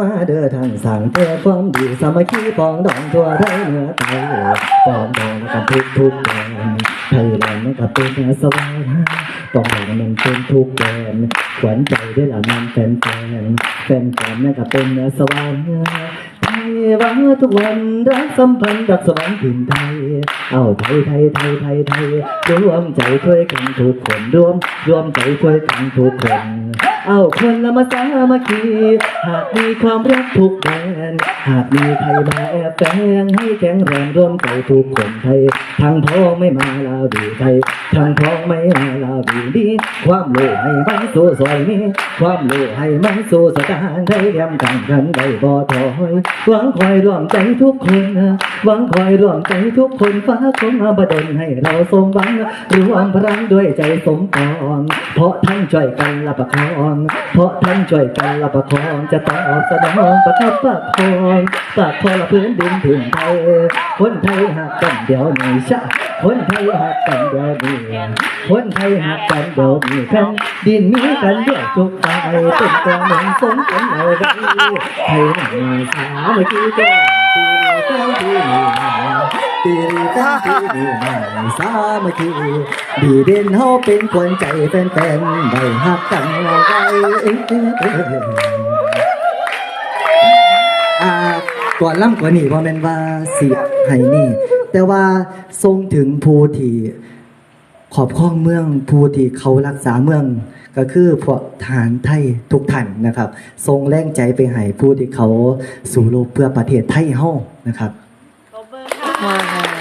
มาเด้อทางสั่งแต่ความดีสามัคคีปองดองทั่วไทยเหนือใต้ปองดองกันทุกทุกๆแดนไทยแลนด์นั่นก็เป็นเนื้อสวรรค์ปองดองมันเป็นทุกแดนขวัญใจด้วยละมันแฟนแฟนแฟนแฟนนั่นก็เป็นเนื้อสวรรค์ไทยวังทุกวันรักสัมพันธ์รักสวรรค์ถิ่นไทย เอาไทยไทยไทยไทยไทยรวมใจช่วยกันทุกคนรวมรวมใจช่วยกันทุกคน เอาคนละมาสามัคคีหากมีความรักทุกแดนหากมีใครมาแอบแฝงให้แข็งแรงร่วมใจทุกคนไทยทางพ้องไม่มาลาบีไทยทางพ้องไม่มาลาบีดีความโลภให้มันสู้สวยนี้ความโลภให้มันสู้สถานได้เรียมกันกันได้บ่ถอยหวังคอยร่วมใจทุกคน หวังคอยร่วมใจทุกคนฟ้าคงมาบดลให้เราสมหวังรวมพลังด้วยใจสมปองเพราะท่านช่วยกันละประคองเพราะท่านช่วยกันละประคองจะต้อบสนองประทับประคองปากคอละพื้นดินถิ่นไทยคนไทยหักกันเดี๋ยวนี้ชะคนไทยหักกันเดี๋ยวนี้คนไทยหักกันเดี๋ยวนี้แผ่นดินมีกันเดียวทุกฝ่ายเป็นกองหนุนสมกันเอาไว้ไทยหนังสาเมื่อกี้ก็ ตีกันที่นี่มาตีกันที่นี่มาสามื่อกี้ดีเด่นเฮาเป็นคนใจแฟนๆได้หักกันเอาไว้อ่าก่อนล่ำกว่านี้ว่าแม่นว่าสิให้นี่ แต่ว่าทรงถึงผู้ที่ขอบข้องเมืองผู้ที่เขารักษาเมือง ก็คือพวกทานไทยทุกท่านนะครับทรงแรงใจไปให้ผู้ที่เขาสู่โลกเพื่อประเทศไทยเฮานะครับขอบคุณค่ะ